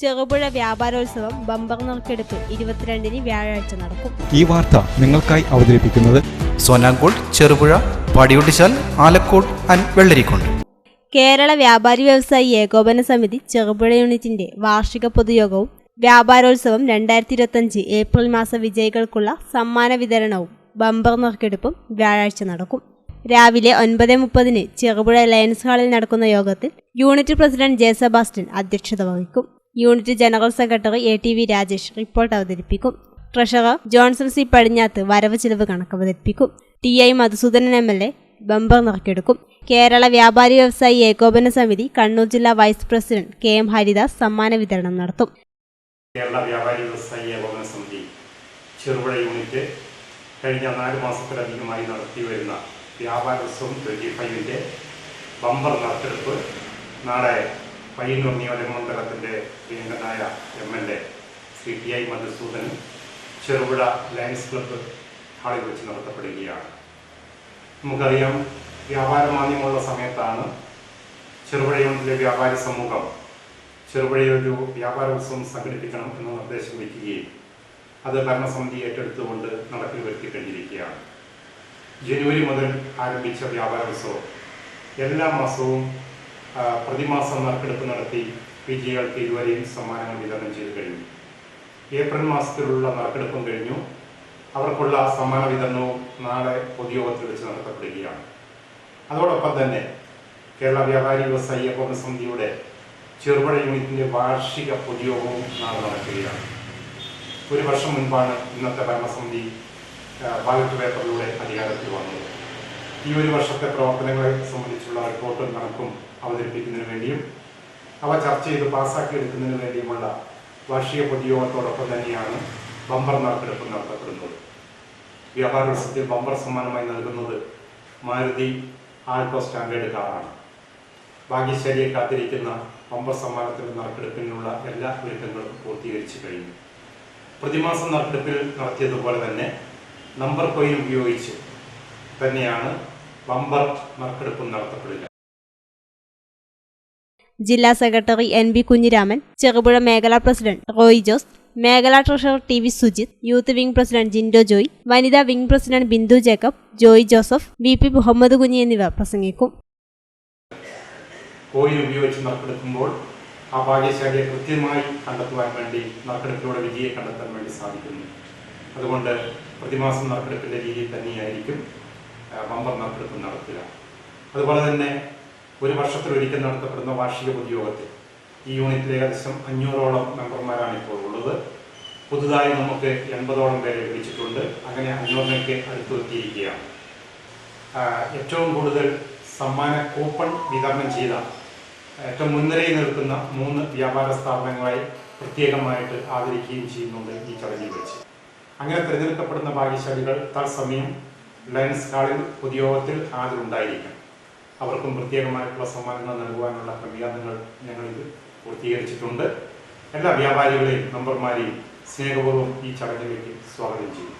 Cherupuzha വ്യാപാരോത്സവം bumper നറുക്കെടുപ്പ് ഇരുപത്തിരണ്ടിന് വ്യാഴാഴ്ച നടക്കും. ഈ വാർത്ത നിങ്ങൾക്കായി അവതരിപ്പിക്കുന്നത് സോനാങ്കോട് ചെറുപുഴ പടിയൊട്ടിച്ചാൽ ആലക്കോട് ആൻഡ് വെള്ളരിക്കുണ്ട് കേരള വ്യാപാരി വ്യവസായി ഏകോപന സമിതി ചെറുപുഴ യൂണിറ്റിന്റെ വാർഷിക പൊതുയോഗവും വ്യാപാരോത്സവം രണ്ടായിരത്തി ഇരുപത്തഞ്ച് ഏപ്രിൽ മാസ വിജയികൾക്കുള്ള സമ്മാന വിതരണവും ബമ്പർ നറുക്കെടുപ്പും വ്യാഴാഴ്ച നടക്കും. രാവിലെ ഒൻപത് മുപ്പതിന് ചെറുപുഴ ലയൻസ് ഹാളിൽ നടക്കുന്ന യോഗത്തിൽ യൂണിറ്റ് പ്രസിഡന്റ് ജെ സെബാസ്റ്റ്യൻ അധ്യക്ഷത വഹിക്കും. Unit general secretary A T V Rajesh report അവതരിപ്പിക്കും. ട്രഷറർ ജോൺസൺ സി പടിഞ്ഞാത്ത് വരവ് ചിലവ് കണക്ക് അവതരിപ്പിക്കും. T I Madhusudanan M L A bumper നിറക്കെടുക്കും. Kerala വ്യാപാരി വ്യവസായി ഏകോപന സമിതി കണ്ണൂർ ജില്ലാ vice president K M Haridas സമ്മാന വിതരണം നടത്തും. കേരള വ്യാപാരി വ്യവസായി ഏകോപന സമിതി ചെറുപുഴ യൂണിറ്റ് കഴിഞ്ഞ നാല് മാസത്തിലധികമായി നടത്തി വരുന്ന വ്യാപാരോത്സവം ട്വന്റി ഫൈവിന്റെ ബമ്പർ നറുക്കെടുപ്പ് നാളെ പയ്യന്നൂർ നിയോജകമണ്ഡലത്തിന്റെ പ്രിയങ്കനായ M L A C T I Madhusudanan Cherupuzha lions club ഹാളിൽ വെച്ച് നടത്തപ്പെടുകയാണ്. നമുക്കറിയാം വ്യാപാര മാന്യമുള്ള സമയത്താണ് ചെറുപുഴയിലെ വ്യാപാരി സമൂഹം ചെറുപുഴയൊരു ഒരു വ്യാപാരോത്സവം സംഘടിപ്പിക്കണം എന്ന നിർദ്ദേശം വയ്ക്കുകയും അത് ഭരണസമിതി ഏറ്റെടുത്തുകൊണ്ട് നടപ്പിൽ വരുത്തി കഴിഞ്ഞിരിക്കുകയാണ്. ജനുവരി മുതൽ ആരംഭിച്ച വ്യാപാര ഉത്സവം എല്ലാ മാസവും പ്രതിമാസം നറുക്കെടുപ്പ് നടത്തി വിജയികൾക്ക് ഇരുവരെയും സമ്മാനങ്ങൾ വിതരണം ചെയ്തു കഴിഞ്ഞു. ഏപ്രിൽ മാസത്തിലുള്ള നറുക്കെടുപ്പും കഴിഞ്ഞു. അവർക്കുള്ള സമ്മാന വിതരണവും നാളെ പൊതുയോഗത്തിൽ വെച്ച് നടത്തപ്പെടുകയാണ്. അതോടൊപ്പം തന്നെ കേരള വ്യാപാരി വ്യവസായി ഏകോപന സമിതിയുടെ ചെറുപുഴ യൂണിറ്റിന്റെ വാർഷിക പൊതുയോഗവും നാളെ നടക്കുകയാണ്. ഒരു വർഷം മുൻപാണ് ഇന്നത്തെ ഭരണസമിതി ബാലറ്റ് പേപ്പറിലൂടെ അധികാരത്തിൽ വന്നത്. ഈ ഒരു വർഷത്തെ പ്രവർത്തനങ്ങളെ സംബന്ധിച്ചുള്ള റിപ്പോർട്ടും കണക്കും അവതരിപ്പിക്കുന്നതിന് വേണ്ടിയും അവ ചർച്ച ചെയ്ത് പാസ്സാക്കി എടുക്കുന്നതിന് വേണ്ടിയുമുള്ള വാർഷിക പൊതുയോഗത്തോടൊപ്പം തന്നെയാണ് ബമ്പർ നറുക്കെടുപ്പ് നടത്തപ്പെടുന്നത്. വ്യാപാര വർഷത്തിൽ ബമ്പർ സമ്മാനമായി നൽകുന്നത് മാരുതി ആൾട്ടോ സ്റ്റാൻഡേർഡ് കാറാണ്. ഭാഗ്യശാലിയെ കാത്തിരിക്കുന്ന ബമ്പർ സമ്മാനത്തിൽ നറുക്കെടുപ്പിനുള്ള എല്ലാ ഒരുക്കങ്ങളും പൂർത്തീകരിച്ചു കഴിഞ്ഞു. പ്രതിമാസം നറുക്കെടുപ്പിൽ നടത്തിയതുപോലെ തന്നെ നമ്പർ കോയിൻ ഉപയോഗിച്ച് തന്നെയാണ് ബമ്പർ നറുക്കെടുപ്പും നടത്തപ്പെടില്ല. ജില്ലാ secretary N B Kunhiraman Cherupuzha മേഖലാ പ്രസിഡന്റ് റോയ് ജോസ് മേഖലാ treasurer T V Sujith youth wing president Jindo Joy വനിതാ wing president Bindu Jacob Joy Joseph V P Muhammad Kunhi എന്നിവർ പ്രസംഗിക്കും. കോയിൽ ഉപയോഗിച്ച് നറുക്കെടുക്കുമ്പോൾ ആ ഭാഗ്യശാലിയെ കൃത്യമായി കണ്ടെത്തുവാൻ വേണ്ടി നറുക്കെടുപ്പിലൂടെ വിജയെ കണ്ടെത്താൻ വേണ്ടി സാധിക്കുന്നു. അതുകൊണ്ട് പ്രതിമാസം നറുക്കെടുപ്പിന്റെ രീതിയിൽ തന്നെയായിരിക്കും. ബമ്പർ നറുക്കെടുപ്പ് നടത്തുക. അതുപോലെ തന്നെ ഒരു വർഷത്തിലൊരിക്കൽ നടത്തപ്പെടുന്ന വാർഷിക പൊതുയോഗത്തിൽ ഈ യൂണിറ്റിൽ ഏകദേശം അഞ്ഞൂറോളം മെമ്പർമാരാണ് ഇപ്പോൾ ഉള്ളത്. പുതുതായി നമുക്ക് എൺപതോളം പേരെ വിളിച്ചിട്ടുണ്ട്. അങ്ങനെ അഞ്ഞൂറിലേക്ക് അടുത്തു എത്തിയിരിക്കുകയാണ് ആ, ഏറ്റവും കൂടുതൽ സമ്മാന കൂപ്പൺ വിതരണം ചെയ്ത ഏറ്റവും മുൻനിരയിൽ നിൽക്കുന്ന മൂന്ന് വ്യാപാര സ്ഥാപനങ്ങളായി പ്രത്യേകമായിട്ട് ആദരിക്കുകയും ചെയ്യുന്നുണ്ട് ഈ ചടങ്ങിൽ വെച്ച്. അങ്ങനെ തിരഞ്ഞെടുക്കപ്പെടുന്ന ഭാഗ്യശാലികൾ തത്സമയം ലയൻസ് ഹാളിൽ പൊതുയോഗത്തിൽ ഹാജരുണ്ടായിരിക്കും. അവർക്കും പ്രത്യേകമായിട്ടുള്ള സമ്മാനങ്ങൾ നൽകുവാനുള്ള ക്രമീകരണങ്ങൾ ഞങ്ങളിത് പൂർത്തീകരിച്ചിട്ടുണ്ട്. എല്ലാ വ്യാപാരികളെയും മെമ്പർമാരെയും സ്നേഹപൂർവം ഈ ചടങ്ങിലേക്ക് സ്വാഗതം ചെയ്യും